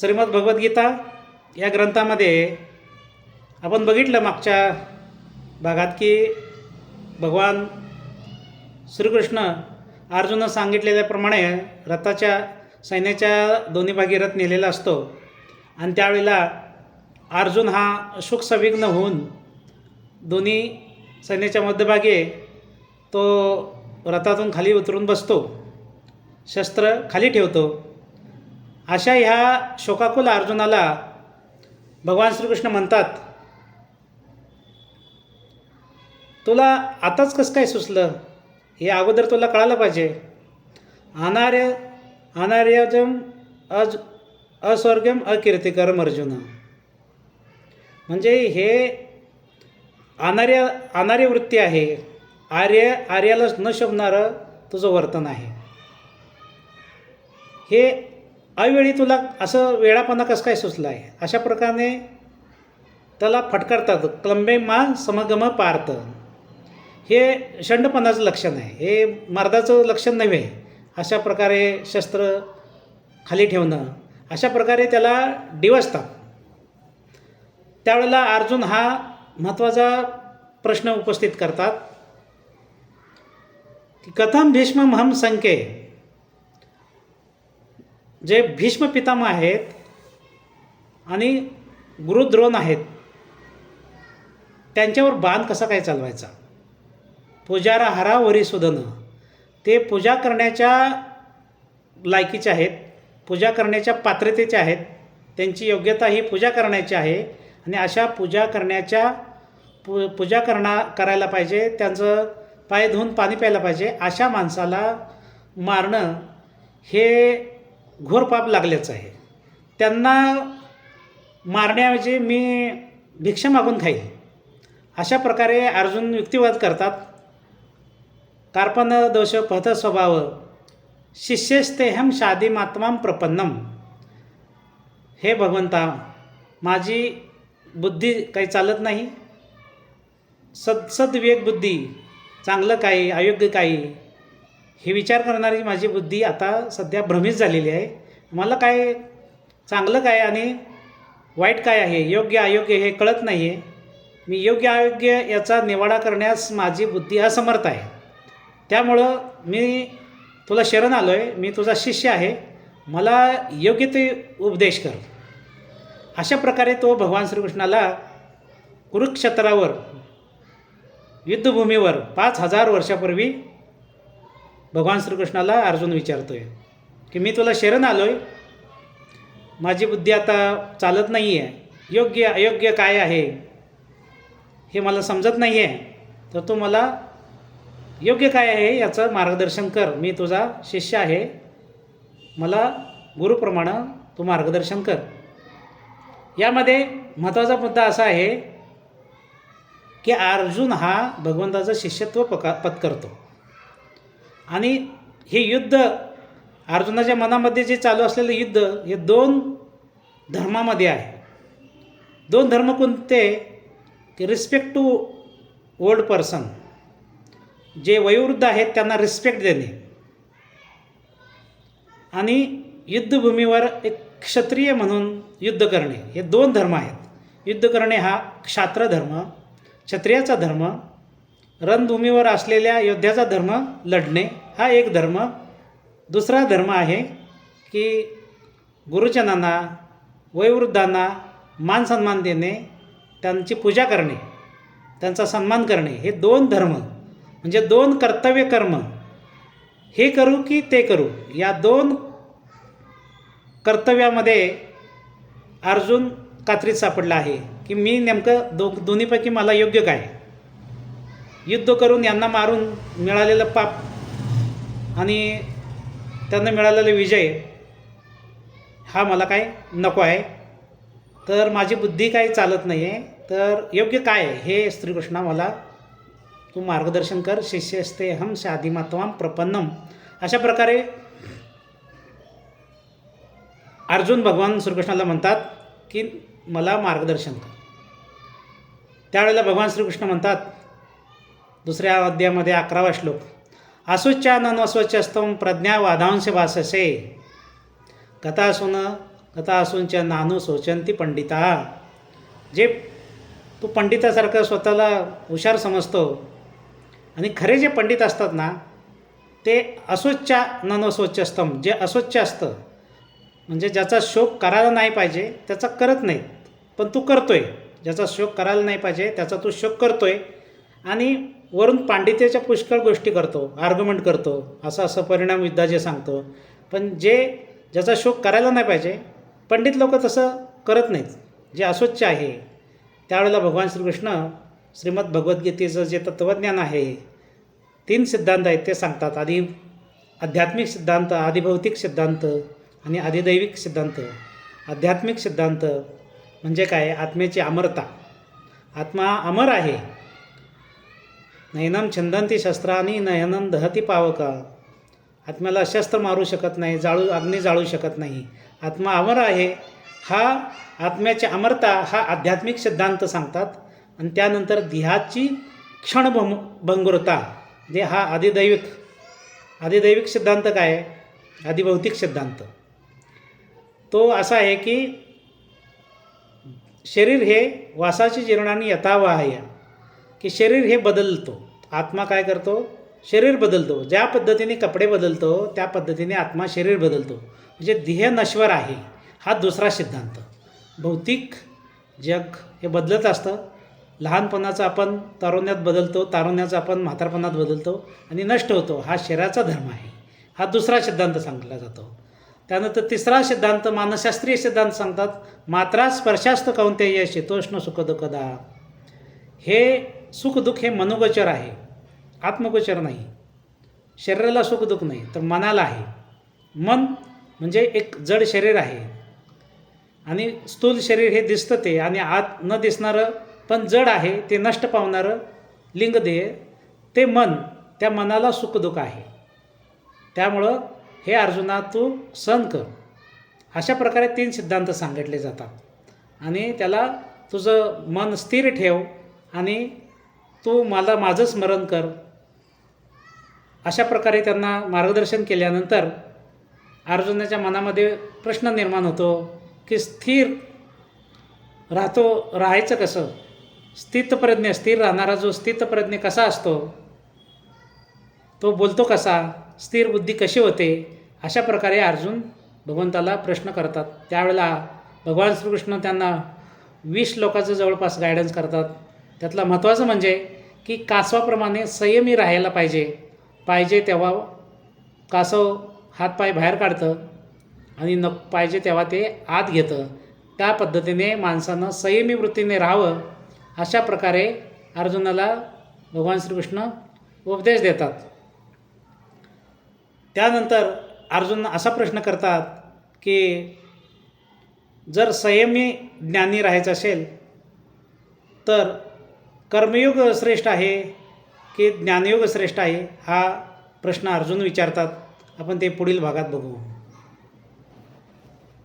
श्रीमद भगवद्गीता या ग्रंथामध्ये आपण बघितलं मागच्या भागात की भगवान श्रीकृष्ण अर्जुन सांगितलेल्याप्रमाणे रथाच्या सैन्याच्या दोन्ही भागी रथ नेलेला असतो. आणि त्यावेळेला अर्जुन हा सुखसविघ्न होऊन दोन्ही सैन्याच्या मध्यभागी तो रथातून खाली उतरून बसतो. शस्त्र खाली ठेवतो. अशा ह्या शोकाकुल अर्जुनाला भगवान श्रीकृष्ण म्हणतात तुला आताच कसं काय सुचलं? हे अगोदर तुला कळायला पाहिजे. अनार्य अनार्यजम अज अस्वर्गम अकीर्तिकरम अर्जुन. म्हणजे हे अनार्य अनार्य वृत्ती आहे. आर्य आर्याला न शोभणारं तुझं वर्तन आहे. हे अवेळी तुला असं वेळापणा कसं काय सुचलं आहे अशा प्रकारे त्याला फटकारतात क्लंबे मा समगम पार्थ. हे षंडपणाचं लक्षण आहे. हे मर्दाचं लक्षण नव्हे. अशा प्रकारे शस्त्र खाली ठेवणं अशा प्रकारे त्याला डिवसतात. त्यावेळेला अर्जुन हा महत्त्वाचा प्रश्न उपस्थित करतात. की कथम भीष्म हम संख्ये जे भीष्म पितामह आहेत आणि गुरुद्रोण आहेत त्यांच्यावर बाण कसा काय चालवायचा? पुजारा हरावरी सुधन. ते पूजा करण्याच्या लायकीचे आहेत पूजा करण्याच्या पात्रतेचे आहेत त्यांची योग्यता ही पूजा करण्याची आहे आणि अशा पूजा करण्याच्या पू पूजा करणा करायला पाहिजे त्यांचं पाय धुवून पाणी प्यायला पाहिजे अशा माणसाला मारणं हे घोर पाप लागल्याचं आहे. त्यांना मारण्याऐवजी मी भिक्षा मागून खाईल अशा प्रकारे अर्जुन युक्तिवाद करतात. कार्पण दोष पथ स्वभाव शिष्यस्तेहम शादी मात्माम प्रपन्नम. हे भगवंता माझी बुद्धी काही चालत नाही. सद सद्विवेक बुद्धी चांगलं काही अयोग्य काही हे विचार करणारी माझी बुद्धी आता सध्या भ्रमित झालेली आहे. मला काय चांगलं काय आणि वाईट काय आहे? योग्य अयोग्य हे कळत नाही आहे मी योग्य अयोग्य याचा निवाडा करण्यास माझी बुद्धी असमर्थ आहे. त्यामुळं मी तुला शरण आलो आहे मी तुझा शिष्य आहे. मला योग्य ते उपदेश कर. अशा प्रकारे तो भगवान श्रीकृष्णाला कुरुक्षेत्रावर युद्धभूमीवर पाच हजार वर्षापूर्वी भगवान श्रीकृष्णाला अर्जुन विचारतो आहे की मी तुला शरण आलो आहे माझी बुद्धी आता चालत नाही आहे योग्य अयोग्य काय आहे? हे मला समजत नाही आहे तर तू मला योग्य काय आहे याचं मार्गदर्शन कर. मी तुझा शिष्य आहे. मला गुरुप्रमाणे तू मार्गदर्शन कर. यामध्ये महत्त्वाचा मुद्दा असा आहे की अर्जुन हा भगवंताचं शिष्यत्व पका पत्करतो. आणि हे युद्ध अर्जुनाच्या मनामध्ये जे चालू असलेलं युद्ध हे दोन धर्मामध्ये आहे. दोन धर्म कोणते? की रिस्पेक्ट टू ओल्ड पर्सन जे वयोवृद्ध आहेत त्यांना रिस्पेक्ट देणे. आणि युद्धभूमीवर एक क्षत्रिय म्हणून युद्ध करणे. हे दोन धर्म आहेत. युद्ध करणे हा क्षात्र धर्म क्षत्रियाचा धर्म रणभूमीवर असलेल्या योद्ध्याचा धर्म लढणे हा एक धर्म. दुसरा धर्म आहे की गुरुजनांना वयोवृद्धांना मान सन्मान देणे त्यांची पूजा करणे त्यांचा सन्मान करणे हे दोन धर्म म्हणजे दोन कर्तव्य कर्म. हे करू की ते करू या दोन कर्तव्यामध्ये अर्जुन कात्रीत सापडला आहे की मी नेमकं दो दोन्हीपैकी मला योग्य काय? युद्ध करून यांना मारून मिळालेलं पाप आणि त्यांना मिळालेला विजय हा मला काय नको आहे. तर माझी बुद्धी काही चालत नाही आहे तर योग्य काय आहे हे श्रीकृष्णा मला तू मार्गदर्शन कर. शिष्य असते हम शादिमात्वाम प्रपन्नम. अशा प्रकारे अर्जुन भगवान श्रीकृष्णाला म्हणतात की मला मार्गदर्शन कर. त्यावेळेला भगवान श्रीकृष्ण म्हणतात दुसऱ्या अध्यायामध्ये अकरावा श्लोक. असुच्चानन अस्वच्चस्तम प्रज्ञा वाधांश भाससे कथासून कथा असूनच्या नानू सोचंती पंडिता. जे तू पंडितासारखं स्वतःला हुशार समजतो आणि खरे जे पंडित असतात ना ते अस्वच्छा न स्वच्छस्तम जे अस्वच्छ असतं म्हणजे ज्याचा शोक करायला नाही पाहिजे त्याचा करत नाही पण तू करतोय. ज्याचा शोक करायला नाही पाहिजे त्याचा तू शोक करतोय. आणि वरून पांडित्याच्या पुष्कळ गोष्टी करतो आर्ग्युमेंट करतो असं असं परिणाम युद्धाचे सांगतो. पण जे ज्याचा शोक करायला नाही पाहिजे पंडित लोक तसं करत नाहीत. जे अस्वच्छ आहे त्यावेळेला भगवान श्रीकृष्ण श्रीमद भगवद्गीतेचं जे तत्त्वज्ञान आहे तीन सिद्धांत आहेत ते सांगतात. आधी आध्यात्मिक सिद्धांत आदिभौतिक सिद्धांत आणि आदिदैविक सिद्धांत. आध्यात्मिक सिद्धांत म्हणजे काय? आत्म्याची अमरता आत्मा अमर आहे नयनम छंदंती शस्त्रानी नयनम दहती पावका। आत्म्याला शस्त्र मारू शकत नाही जाळू अग्नी जाळू शकत नाही. आत्मा अमर आहे. हा आत्म्याची अमरता हा आध्यात्मिक सिद्धांत सांगतात. आणि त्यानंतर देहाची क्षणभम भंगुरता. जे हा आदिदैविक आदिदैविक सिद्धांत काय आहे? आदिभौतिक सिद्धांत. तो असा आहे की शरीर हे वासाची जीर्णाने यथावा आहे. की शरीर हे बदलतो. आत्मा काय करतो? शरीर बदलतो. ज्या पद्धतीने कपडे बदलतो त्या पद्धतीने आत्मा शरीर बदलतो. म्हणजे देह नश्वर आहे हा दुसरा सिद्धांत. भौतिक जग हे बदलत असतं. लहानपणाचं आपण तारुण्यात बदलतो तारुण्याचं आपण म्हातारपणात बदलतो आणि नष्ट होतो. हा शरीराचा धर्म आहे. हा दुसरा सिद्धांत सांगितला जातो. त्यानंतर तिसरा सिद्धांत मानसशास्त्रीय सिद्धांत सांगतात मात्रा स्पर्शास्त कौंतेय शीतोष्ण सुखदुखदा. हे सुखदुःख हे मनोगोचर आहे. आत्मगोचर नाही. शरीराला सुखदुःख नाही तर मनाला आहे. मन म्हणजे एक जड शरीर आहे. आणि स्थूल शरीर हे दिसतं ते आणि आत न दिसणारं पण जड आहे ते नष्ट पावणारं लिंगदेह ते मन त्या मनाला सुखदुःख आहे. त्यामुळं हे अर्जुना तू सहन कर. अशा प्रकारे तीन सिद्धांत सांगितले जातात. आणि त्याला तुझं मन स्थिर ठेव आणि तू मला माझं स्मरण कर. अशा प्रकारे त्यांना मार्गदर्शन केल्यानंतर अर्जुनाच्या मनामध्ये प्रश्न निर्माण होतो की स्थिर राहतो राहायचं कसं? स्थितप्रज्ञ स्थिर राहणारा जो स्थितप्रज्ञ कसा असतो? तो बोलतो कसा? स्थिर बुद्धी कशी होते? अशा प्रकारे अर्जुन भगवंताला प्रश्न करतात. त्यावेळेला भगवान श्रीकृष्ण त्यांना वीस लोकांचं जवळपास गायडन्स करतात. त्यातला महत्त्वाचं म्हणजे की कासवाप्रमाणे संयमी राहायला पाहिजे. पाहिजे तेव्हा कासव हातपाय बाहेर काढतं आणि न पाहिजे तेव्हा ते आत घेतं. त्या पद्धतीने माणसानं संयमी वृत्तीने राहावं अशा प्रकारे अर्जुनाला भगवान श्रीकृष्ण उपदेश देतात. त्यानंतर अर्जुन असा प्रश्न करतात की जर संयमी ज्ञानी राहायचं असेल तर कर्मयोग श्रेष्ठ आहे की ज्ञानयोग श्रेष्ठ आहे हा प्रश्न अर्जुन विचारतात. आपण ते पुढील भागात बघू.